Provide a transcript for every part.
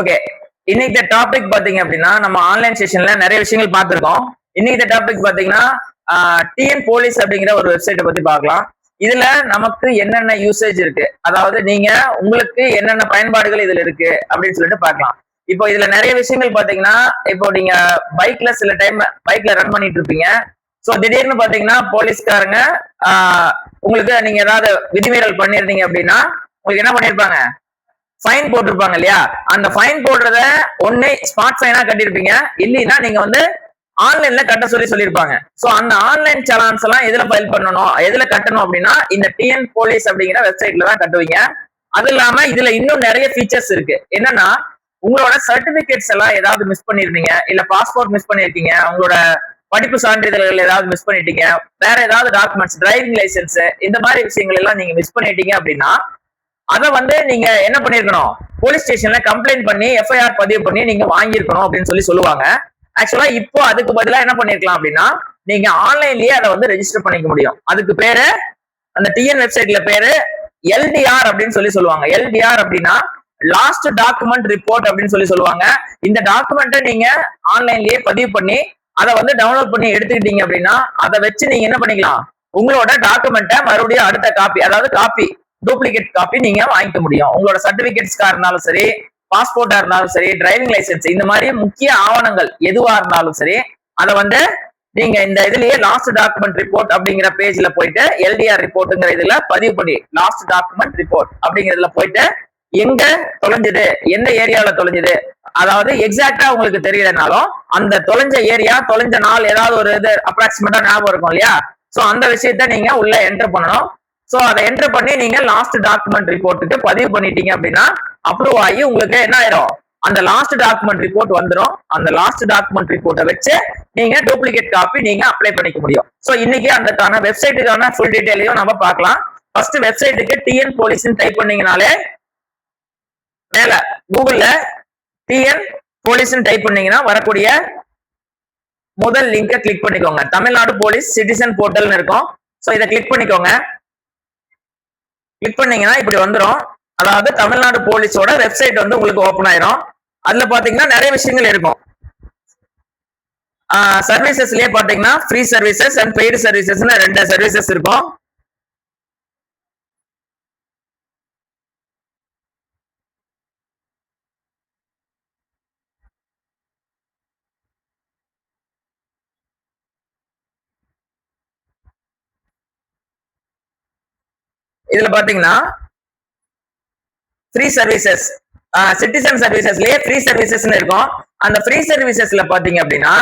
Okay இன்னைக்கு topic பாத்தீங்க அப்படின்னா நம்ம ஆன்லைன் செஷன்ல நிறைய விஷயங்கள் பார்த்திருக்கோம். இன்னைக்கு டாபிக் பாத்தீங்கன்னா டிஎன் போலீஸ் அப்படிங்கிற ஒரு வெப்சைட்டை பத்தி பார்க்கலாம். இதுல நமக்கு என்னென்ன யூசேஜ் இருக்கு? அதாவது நீங்க உங்களுக்கு என்னென்ன பயன்பாடுகள் இதுல இருக்கு? அப்படின்னு சொல்லிட்டு பார்க்கலாம். இப்போ இதுல நிறைய விஷயங்கள் பாத்தீங்கன்னா இப்போ நீங்க பைக்ல சில டைம் பைக்ல ரன் பண்ணிட்டு இருப்பீங்க. ஸோ திடீர்னு பாத்தீங்கன்னா போலீஸ்காரங்க உங்களுக்கு நீங்க ஏதாவது விதிமீறல் பண்ணிருந்தீங்க அப்படின்னா உங்களுக்கு என்ன பண்ணிருப்பாங்க? ஃபைன் போட்டிருப்பாங்க இல்லையா? அந்த ஃபைன் போடுறத ஒண்ணு ஸ்மார்ட் ஃபைனா கட்டியிருப்பீங்க. இல்லைன்னா நீங்க வந்து ஆன்லைன்ல கட்ட சொல்லி சொல்லியிருப்பாங்க. சோ அந்த ஆன்லைன் சலான்ஸ் எல்லாம் எதுல ஃபைல் பண்ணணும்? எதுல கட்டணும் அப்படின்னா இந்த டிஎன் போலீஸ் அப்படிங்கிற வெப்சைட்ல தான் கட்டுவீங்க. அது இல்லாம இதுல இன்னும் நிறைய ஃபீச்சர்ஸ் இருக்கு. என்னன்னா உங்களோட சர்டிபிகேட்ஸ் எல்லாம் ஏதாவது மிஸ் பண்ணிருந்தீங்க? இல்ல பாஸ்போர்ட் மிஸ் பண்ணிருக்கீங்க? உங்களோட படிப்பு சான்றிதழ்கள் ஏதாவது மிஸ் பண்ணிட்டீங்க? வேற ஏதாவது டாக்குமெண்ட்ஸ் டிரைவிங் லைசன்ஸ் இந்த மாதிரி விஷயங்கள் எல்லாம் நீங்க மிஸ் பண்ணிட்டீங்க அப்படின்னா அதை வந்து நீங்க என்ன பண்ணிருக்கணும்? போலீஸ் ஸ்டேஷன்ல கம்ப்ளைண்ட் பண்ணி எஃப்ஐஆர் பதிவு பண்ணி நீங்க வாங்கியிருக்கணும் அப்படின்னு சொல்லி சொல்லுவாங்க. ஆக்சுவலா இப்போ அதுக்கு பதிலா என்ன பண்ணிருக்கலாம் அப்படின்னா நீங்க ஆன்லைன்லயே அதை வந்து ரெஜிஸ்டர் பண்ணிக்க முடியும். அதுக்கு பேரு அந்த டிஎன் வெப்சைட்ல பேரு எல்டிஆர் அப்படின்னு சொல்லி சொல்லுவாங்க. எல்டிஆர் அப்படின்னா லாஸ்ட் டாக்குமெண்ட் ரிப்போர்ட் அப்படின்னு சொல்லி சொல்லுவாங்க. இந்த டாக்குமெண்ட்டை நீங்க ஆன்லைன்லயே பதிவு பண்ணி அதை வந்து டவுன்லோட் பண்ணி எடுத்துக்கிட்டீங்க அப்படின்னா அதை வச்சு நீங்க என்ன பண்ணிக்கலாம்? உங்களோட டாக்குமெண்ட்டை மறுபடியும் அடுத்த காப்பி அதாவது காப்பி டூப்ளிகேட் காப்பி நீங்க வாங்கிக்க முடியும். உங்களோட சர்டிபிகேட்ஸ்க்கா இருந்தாலும் சரி பாஸ்போர்ட்டா இருந்தாலும் சரி டிரைவிங் லைசென்ஸ் இந்த மாதிரி முக்கிய ஆவணங்கள் எதுவா இருந்தாலும் சரி அதை வந்து நீங்க இந்த இதுலயே லாஸ்ட் டாக்குமெண்ட் ரிப்போர்ட் அப்படிங்கிற பேஜ்ல போயிட்டு எல்டிஆர் ரிப்போர்ட்டுங்கிற இதுல பதிவு பண்ணி லாஸ்ட் டாக்குமெண்ட் ரிப்போர்ட் அப்படிங்கிறதுல போயிட்டு எங்க தொலைஞ்சது எந்த ஏரியால தொலைஞ்சது அதாவது எக்ஸாக்டா உங்களுக்கு தெரியலனாலும் அந்த தொலைஞ்ச ஏரியா தொலைஞ்ச நாள் ஏதாவது ஒரு இது அப்ராக்சிமேட்டா ஞாபகம் இருக்கும் இல்லையா? சோ அந்த விஷயத்த நீங்க உள்ள என்டர் பண்ணணும். ஸோ அதை என்டர் பண்ணி நீங்க லாஸ்ட் டாக்குமெண்ட் ரிப்போர்ட்டுக்கு பதிவு பண்ணிட்டீங்க அப்படின்னா அப்ரூவ் ஆகி உங்களுக்கு என்ன ஆயிரும்? அந்த லாஸ்ட் டாக்குமெண்ட் ரிப்போர்ட் வந்துடும் அந்த லாஸ்ட் டாக்குமெண்ட் ரிப்போர்ட்டை வச்சு நீங்க டூப்ளிகேட் காப்பி நீங்க அப்ளை பண்ணிக்க முடியும். ஸோ இன்னைக்கு அதுக்கான வெப்சைட்டுக்கான ஃபுல் டீட்டெயிலையும் நம்ம பார்க்கலாம். ஃபர்ஸ்ட் வெப்சைட்டுக்கு டிஎன் போலீஸ்னு டைப் பண்ணீங்கனாலே மேல கூகுள்ல டிஎன் போலீஸ்னு டைப் பண்ணீங்கன்னா வரக்கூடிய முதல் லிங்கை கிளிக் பண்ணிக்கோங்க. தமிழ்நாடு போலீஸ் சிட்டிசன் போர்ட்டல்னு இருக்கும். ஸோ இதை கிளிக் பண்ணிக்கோங்க. கிளிக் பண்ணீங்கன்னா இப்படி வந்துடும் அதாவது தமிழ்நாடு போலீஸோட வெப்சைட் வந்து உங்களுக்கு ஓப்பன் ஆயிரும். அதுல பாத்தீங்கன்னா நிறைய விஷயங்கள் இருக்கும். சர்வீசஸ்லயே பாத்தீங்கன்னா ஃப்ரீ சர்வீசஸ் அண்ட் பெய்டு சர்வீசஸ்னு ரெண்டு சர்வீசஸ் இருக்கும். இதுல பாத்தீங்கன்னா ஃப்ரீ சர்வீசஸ் சிட்டிசன் சர்வீசஸ்லயே ஃப்ரீ சர்வீசஸ்னு இருக்கும். அந்த ஃப்ரீ சர்வீசஸ்ல பாத்தீங்க அப்படின்னா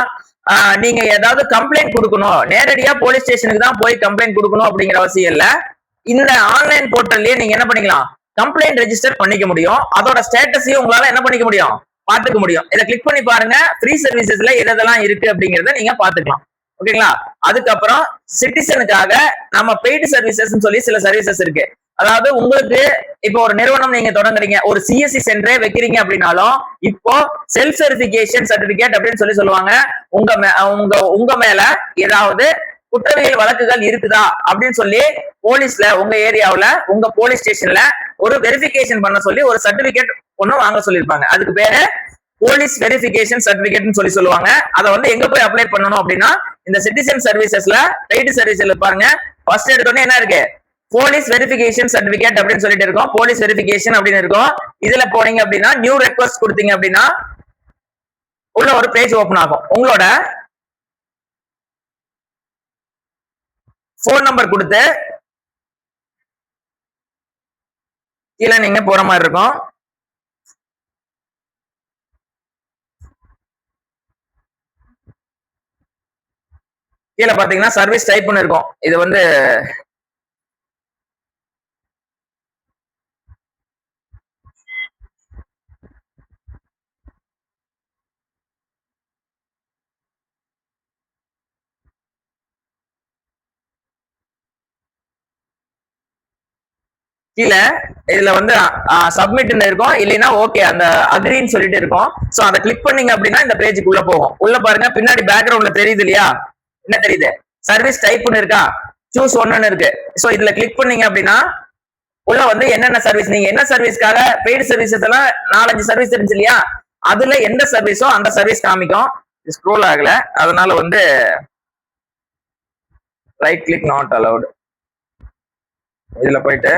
நீங்க ஏதாவது கம்ப்ளைண்ட் கொடுக்கணும். நேரடியா போலீஸ் ஸ்டேஷனுக்கு தான் போய் கம்ப்ளைண்ட் கொடுக்கணும் அப்படிங்கிற அவசியம் இல்ல. இந்த ஆன்லைன் போர்ட்டல்லயே நீங்க என்ன பண்ணிக்கலாம்? கம்ப்ளைண்ட் ரெஜிஸ்டர் பண்ணிக்க முடியும். அதோட ஸ்டேட்டஸையும் உங்களால என்ன பண்ணிக்க முடியும்? பாத்துக்க முடியும். இதை கிளிக் பண்ணி பாருங்க. ஃப்ரீ சர்வீசஸ்ல எதெல்லாம் இருக்கு அப்படிங்கறத நீங்க பாத்துக்கலாம் ஓகேங்களா அதுக்கப்புறம் சிட்டிசனுக்காக நம்ம பெய்டு சர்வீசஸ் சொல்லி சில சர்வீசஸ் இருக்கு. அதாவது உங்களுக்கு இப்போ ஒரு நிறுவனம் நீங்க தொடங்குறீங்க ஒரு சிஎஸ்சி சென்டரே வைக்கிறீங்க அப்படின்னாலும் இப்போ செல்ஃப் வெரிஃபிகேஷன் சர்டிபிகேட் அப்படின்னு சொல்லி சொல்லுவாங்க. உங்க மே- உங்க உங்க மேல ஏதாவது குற்றவியல் வழக்குகள் இருக்குதா அப்படின்னு சொல்லி போலீஸ்ல உங்க ஏரியாவில உங்க போலீஸ் ஸ்டேஷன்ல ஒரு வெரிஃபிகேஷன் பண்ண சொல்லி ஒரு சர்டிபிகேட் ஒண்ணு வாங்க சொல்லியிருப்பாங்க. அதுக்கு பேரு போலீஸ் வெரிஃபிகேஷன் சர்டிபிகேட்னு சொல்லி சொல்லுவாங்க. அதை வந்து எங்க போய் அப்ளை பண்ணணும் அப்படின்னா இந்த சிட்டிசன் சர்வீசஸ்ல ரைட் சர்வீஸ்ல பாருங்க. ஃபர்ஸ்ட் எடுத்தோடனே என்ன இருக்கு? போலீஸ் வெரிஃபிகேஷன் சர்டிபிகேட் அப்படின்னு சொல்லிட்டு இருக்கோம். போலீஸ் வெரிஃபிகேஷன் அப்படின்னு இருக்கும். இதுல போனீங்க அப்படின்னா நியூ ரெக்வஸ்ட் கொடுத்தீங்க அப்படின்னா உள்ள ஒரு பேஜ் ஓபன் ஆகும். உங்களோட ஃபோன் நம்பர் கொடுத்து கீழே நீங்க போற மாதிரி இருக்கும். கீழே பாத்தீங்கன்னா சர்வீஸ் டைப்னு இருக்கும். இது வந்து கீழே இதுல வந்து சப்மிட்னு இருக்கும். இல்லைன்னா ஓகே அந்த அக்ரின்னு சொல்லிட்டு இருக்கும். சோ அதை கிளிக் பண்ணீங்க அப்படின்னா இந்த பேஜுக்கு உள்ள போகும். உள்ள பாருங்க பின்னாடி பேக்ரவுண்ட்ல தெரியுது இல்லையா? என்ன தெரியுது? சர்வீஸ் டைப்னு இருக்கா? சூஸ் ஒன்னு இருக்கு. சோ இதுல கிளிக் பண்ணீங்க அப்படின்னா உள்ள வந்து என்னென்ன சர்வீஸ் நீங்க என்ன சர்வீஸ்க்காக பெய்டு சர்வீஸ் எல்லாம் நாலஞ்சு சர்வீஸ் இருந்துச்சு இல்லையா? அதுல எந்த சர்வீஸோ அந்த சர்வீஸ் காமிக்கும். ஸ்க்ரோல் ஆகல. அதனால வந்து ரைட் கிளிக் நாட் அலவுட் இதுல போயிட்டு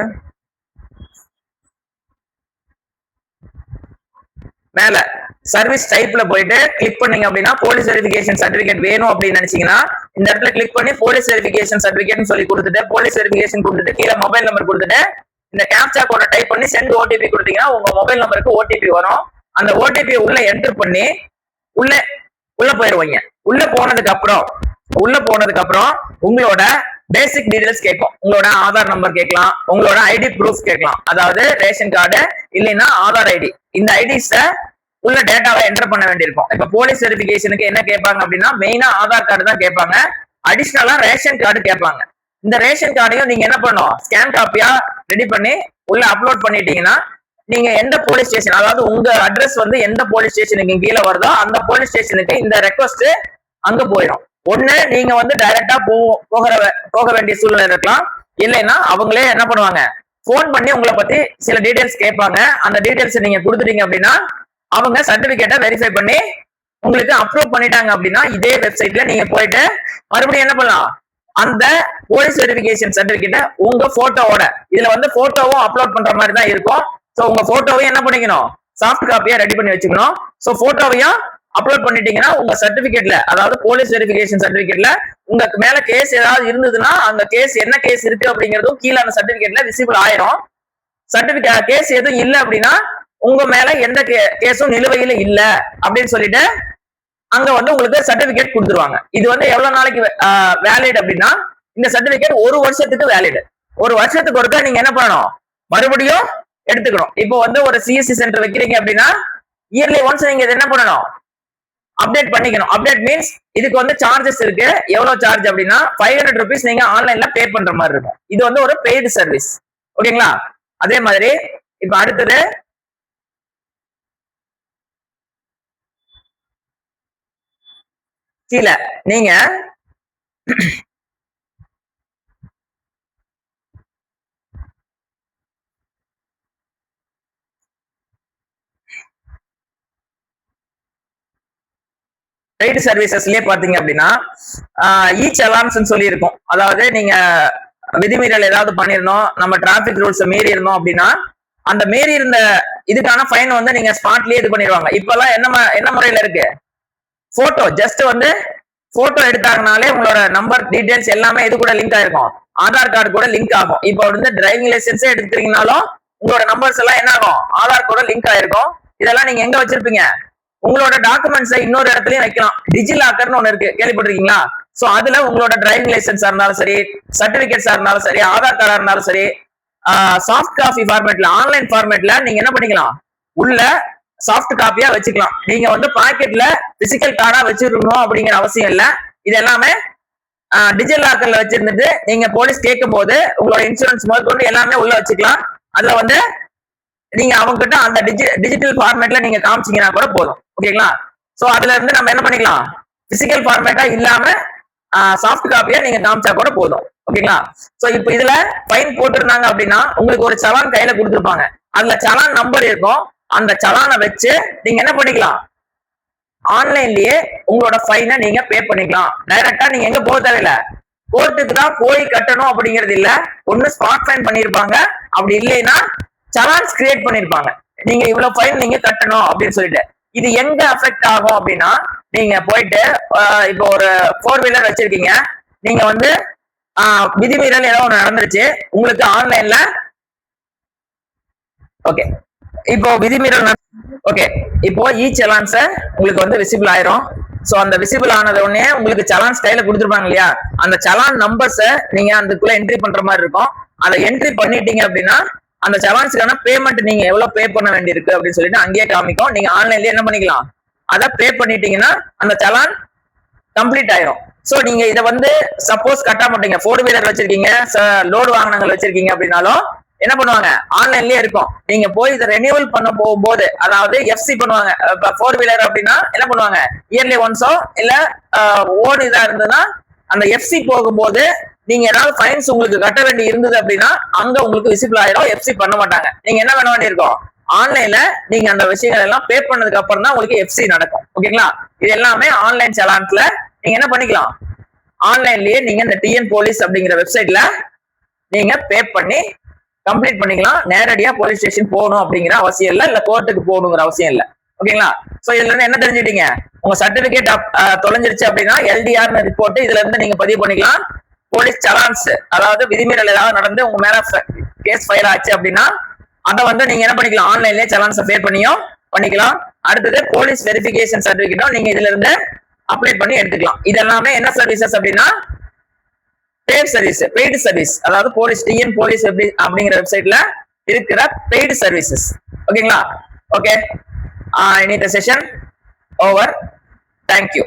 மேல சர்வீஸ் டைப்ல போயிட்டு கிளிக் பண்ணீங்க அப்படின்னா போலீஸ் வெரிஃபிகேஷன் சர்டிபிகேட் வேணும் அப்படின்னு நினைச்சீங்கன்னா இந்த இடத்துல கிளிக் பண்ணி போலீஸ் வெரிஃபிகேஷன் சர்டிபிகேட்னு சொல்லி கொடுத்துட்டு போலீஸ் வெரிஃபிகேஷன் கொடுத்துட்டு கீழே மொபைல் நம்பர் கொடுத்துட்டு இந்த கேப்சா கோட டைப் பண்ணி சென்ட் ஓடிபி கொடுத்தீங்கன்னா உங்க மொபைல் நம்பருக்கு ஓடிபி வரும். அந்த ஓடிபி உள்ள என்டர் பண்ணி உள்ள உள்ள போயிருவீங்க. உள்ள போனதுக்கு அப்புறம் உள்ள போனதுக்கு அப்புறம் உங்களோட பேசிக் டீடைல்ஸ் கேட்கும் உங்களோட ஆதார் நம்பர் கேட்கலாம். உங்களோட ஐடி ப்ரூஃப் கேட்கலாம். அதாவது ரேஷன் கார்டு இல்லைன்னா ஆதார் ஐடி இந்த ஐடிஸ உள்ள டேட்டாவை என்டர் பண்ண வேண்டியிருக்கும். இப்ப போலீஸ் வெரிஃபிகேஷனுக்கு என்ன கேட்பாங்க அப்படின்னா மெயினா ஆதார் கார்டு தான் கேட்பாங்க. அடிஷ்னலா ரேஷன் கார்டு கேட்பாங்க. இந்த ரேஷன் கார்டையும் நீங்க என்ன பண்ணும் ஸ்கேன் காப்பியா ரெடி பண்ணி உள்ள அப்லோட் பண்ணிட்டீங்கன்னா நீங்க எந்த போலீஸ் ஸ்டேஷன் அதாவது உங்க அட்ரஸ் வந்து எந்த போலீஸ் ஸ்டேஷனுக்கு கீழே வருதோ அந்த போலீஸ் ஸ்டேஷனுக்கு இந்த ரெக்வஸ்ட் அங்க போயிடும். ஒண்ணு நீங்க வந்து டைரக்டா போ போகிற போக வேண்டிய சூழ்நிலை இருக்கலாம். இல்லைன்னா அவங்களே என்ன பண்ணுவாங்க? ஃபோன் பண்ணி உங்களை பத்தி சில டீடைல்ஸ் கேட்பாங்க. அந்த டீடைல்ஸ் நீங்க கொடுத்துட்டீங்க அப்படின்னா அவங்க சர்டிபிகேட்டை வெரிஃபை பண்ணி உங்களுக்கு அப்ரூவ் பண்ணிட்டாங்க அப்படின்னா இதே வெப்சைட்ல நீங்க போயிட்டு மறுபடியும் என்ன பண்ணலாம்? அந்த போலீஸ் வெரிபிகேஷன் சர்டிபிகேட்டை உங்க போட்டோவோட இதுல வந்து போட்டோவும் அப்லோட் பண்ற மாதிரி தான் இருக்கும். சோ உங்க போட்டோவையும் என்ன பண்ணிக்கணும்? சாஃப்ட் காப்பியா ரெடி பண்ணி வச்சுக்கணும். சோ போட்டோவையும் அப்லோட் பண்ணிட்டீங்கன்னா உங்க சர்டிபிகேட்ல அதாவது போலீஸ் வெரிஃபிகேஷன் சர்டிபிகேட்ல உங்களுக்கு மேல கேஸ் ஏதாவது இருந்ததுன்னா அந்த கேஸ் என்ன கேஸ் இருக்கு அப்படிங்கறதும் கீழே அந்த சர்டிபிகேட்ல விசிபிள் ஆயிரும். சர்டிபிகேட் கேஸ் எதுவும் இல்லை அப்படின்னா உங்க மேல எந்த கேஸும் நிலுவையில இல்ல அப்படின்னு சொல்லிட்டு அங்க வந்து உங்களுக்கு சர்டிபிகேட் கொடுத்துருவாங்க. இது வந்து எவ்வளவு நாளைக்கு வேலிட் அப்படின்னா இந்த சர்டிபிகேட் ஒரு வருஷத்துக்கு வேலிட் ஒரு வருஷத்துக்கு ஒருக்க நீங்க என்ன பண்ணணும்? மறுபடியும் எடுத்துக்கணும். இப்போ வந்து ஒரு சிஎஸ்சி சென்டர் வைக்கிறீங்க அப்படின்னா இயர்லி ஒன்ஸ் நீங்க இது என்ன பண்ணணும்? அப்டேட் பண்ணிக்கணும். அப்டேட் மீன்ஸ் இதுக்கு வந்து சார்ஜஸ் இருக்கு. எவ்வளவு சார்ஜ் அப்படின்னா ஃபைவ் ஹண்ட்ரட் ருபீஸ் நீங்க ஆன்லைன்ல பே பண்ற மாதிரி இருக்கும். இது வந்து ஒரு பெய்டு சர்வீஸ் ஓகேங்களா அதே மாதிரி இப்ப அடுத்தது கீழே நீங்க ரைடு சர்வீசஸ்லயே பாத்தீங்க அப்படின்னா ஈச் அலார்ம்ஸ் சொல்லி இருக்கும் அதாவது நீங்க விதிமீறல் ஏதாவது பண்ணிருந்தோம் நம்ம டிராபிக் ரூல்ஸ் மீறி இருந்தோம் அப்படின்னா அந்த மீறி இருந்த இதுக்கான ஃபைன் வந்து நீங்க ஸ்பாட்லயே இது பண்ணிடுவாங்க. இப்பெல்லாம் என்ன ம- என்ன முறையில இருக்கு? போட்டோ ஜஸ்ட் வந்து போட்டோ எடுத்தாங்கனாலே உங்களோட நம்பர் டீடைல்ஸ் எல்லாமே இது கூட லிங்க் ஆயிருக்கும். ஆதார் கார்டு கூட லிங்க் ஆகும். இப்போ வந்து டிரைவிங் லைசன்ஸே எடுத்துக்கிறீங்கனாலும் உங்களோட நம்பர்ஸ் எல்லாம் என்ன ஆகும்? ஆதார் கூட லிங்க் ஆயிருக்கும். இதெல்லாம் நீங்க எங்க வச்சிருப்பீங்க? உங்களோட டாக்குமெண்ட்ஸை இன்னொரு இடத்துலயும் வைக்கலாம். டிஜிலாக்கர்னு ஒண்ணு இருக்கு. கேள்விப்பட்டிருக்கீங்களா? சோ அதுல உங்களோட டிரைவிங் லைசன்ஸா இருந்தாலும் சரி சர்டிபிகேட்ஸா இருந்தாலும் சரி ஆதார் கார்டா இருந்தாலும் சரி சாஃப்ட் காபி ஃபார்மேட்ல ஆன்லைன் ஃபார்மேட்ல நீங்க என்ன பண்ணிக்கலாம்? உள்ள சாஃப்ட் காப்பியா வச்சுக்கலாம். நீங்க வந்து பாக்கெட்ல பிசிக்கல் கார்டா வச்சிருக்கணும் அப்படிங்கிற அவசியம் இல்லை. இது எல்லாமே டிஜிட்டல் லாக்கர்ல வச்சிருந்துட்டு நீங்க போலீஸ் கேட்கும் போது உங்களோட இன்சூரன்ஸ் முதற்கொண்டு எல்லாமே உள்ள வச்சுக்கலாம். அதுல வந்து நீங்க அவங்க கிட்ட அந்த டிஜிட்டல் ஃபார்மேட்ல நீங்க காமிச்சீங்கன்னா கூட போதும். ஓகேங்களா? சோ அதுல இருந்து நம்ம என்ன பண்ணிக்கலாம்? பிசிக்கல் ஃபார்மேட்டா இல்லாம சாஃப்ட் காப்பியா நீங்க காமிச்சா கூட போதும். ஓகேங்களா? சோ இப்போ இதுல ஃபைன் போட்டிருந்தாங்க அப்படின்னா உங்களுக்கு ஒரு சலான் கையில கொடுத்துருப்பாங்க. அதுல சலான் நம்பர் இருக்கும். அந்த சலானை வச்சு நீங்க என்ன பண்ணிக்கலாம்? ஆன்லைன்லயே உங்களோட ஃபைனை நீங்க பே பண்ணிக்கலாம். டைரக்டா நீங்க எங்க போக தேவையில்ல. கோர்ட்டுக்கு தான் போய் கட்டணும் அப்படிங்கிறது இல்ல. ஒண்ணு ஸ்பாட் ஃபைன் பண்ணிருப்பாங்க. அப்படி இல்லைன்னா சலான்ஸ் கிரியேட் பண்ணிருப்பாங்க. நீங்க இவ்வளவு ஃபைன் நீங்க கட்டணும் அப்படின்னு சொல்லிட்டு. இது எங்க அஃபெக்ட் ஆகும் அப்படின்னா நீங்க போயிட்டு இப்போ ஒரு ஃபோர் வீலர் வச்சிருக்கீங்க. நீங்க வந்து விதிமீறல் ஏதோ ஒன்று நடந்துருச்சு. உங்களுக்கு ஆன்லைன்ல ஓகே இப்போ விதிமீறல் ஓகே இப்போ இ சலான்ஸ உங்களுக்கு வந்து விசிபிள் ஆயிரும். ஸோ அந்த விசிபிள் ஆனது உடனே உங்களுக்கு சலான்ஸ் கையில கொடுத்துருப்பாங்க இல்லையா? அந்த சலான் நம்பர்ஸை நீங்க அதுக்குள்ள என்ட்ரி பண்ற மாதிரி இருக்கும். அதை என்ட்ரி பண்ணிட்டீங்க அப்படின்னா அந்த செவன்ஸ்க்கான பேமெண்ட் நீங்க எவ்வளவு பே பண்ண வேண்டியிருக்கு அப்படின்னு சொல்லிட்டு அங்கேயே காமிக்கும். நீங்க ஆன்லைன்ல என்ன பண்ணிக்கலாம்? அதை பே பண்ணிட்டீங்கன்னா அந்த சலான் கம்ப்ளீட் ஆயிரும். சோ நீங்க இதை வந்து சப்போஸ் கட்ட மாட்டீங்க ஃபோர் வீலர் வச்சிருக்கீங்க லோடு வாகனங்கள் வச்சிருக்கீங்க அப்படின்னாலும் என்ன பண்ணுவாங்க? ஆன்லைன்லயே இருக்கும். நீங்க போய் இதை ரெனியூவல் பண்ண போகும்போது அதாவது எஃப்சி பண்ணுவாங்க. இப்போ ஃபோர் வீலர் அப்படின்னா என்ன பண்ணுவாங்க? இயர்லி ஒன்ஸோ இல்ல ஓடு இதா இருந்ததுன்னா அந்த எஃப்சி போகும்போது நீங்க ஏதாவது ஃபைன்ஸ் உங்களுக்கு கட்ட வேண்டி இருந்தது அப்படின்னா அங்க உங்களுக்கு விசிபிள் ஆயிடும் எஃப்சி பண்ண மாட்டாங்க. நீங்க என்ன பண்ண வேண்டியிருக்கோம்? ஆன்லைன்ல நீங்க அந்த விஷயங்கள் எல்லாம் பே பண்ணதுக்கு அப்புறம் தான் உங்களுக்கு எஃப்சி நடக்கும். ஓகேங்களா இது எல்லாமே ஆன்லைன் சலான்ஸ்ல நீங்க என்ன பண்ணிக்கலாம்? ஆன்லைன்லயே நீங்க இந்த டிஎன் போலீஸ் அப்படிங்கிற வெப்சைட்ல நீங்க பே பண்ணி கம்ப்ளீட் பண்ணிக்கலாம். நேரடியா போலீஸ் ஸ்டேஷன் போகணும் அப்படிங்கிற அவசியம் இல்லை இல்ல கோர்ட்டுக்கு போகணுங்கிற அவசியம் இல்ல. ஓகேங்களா சோ இதுல இருந்து என்ன தெரிஞ்சுட்டீங்க உங்க சர்டிபிகேட் தொலைஞ்சிருச்சு அப்படின்னா எல்டிஆர்னு ரிப்போர்ட் இதுல இருந்து நீங்க பதிவு பண்ணிக்கலாம். போலீஸ் சலான்ஸ் அதாவது விதிமீறல் ஏதாவது நடந்து உங்க மேல கேஸ் ஃபயர் ஆச்சு அப்படின்னா அதை வந்து நீங்க என்ன பண்ணிக்கலாம்? ஆன்லைன்லயே சலான்ஸ் பே பண்ணியும் பண்ணிக்கலாம். அடுத்தது போலீஸ் வெரிஃபிகேஷன் சர்டிபிகேட்டும் நீங்க இதுல இருந்து அப்ளை பண்ணி எடுத்துக்கலாம். இதெல்லாமே என்ன சர்வீசஸ் அப்படின்னா பேட் சர்வீஸ் பெய்டு சர்வீஸ் அதாவது போலீஸ் டிஎன் போலீஸ் எப்படி அப்படிங்கிற வெப்சைட்ல இருக்கிற பெய்டு சர்வீசஸ் ஓகேங்களா ஓகே இனி த செஷன் ஓவர் தேங்க்யூ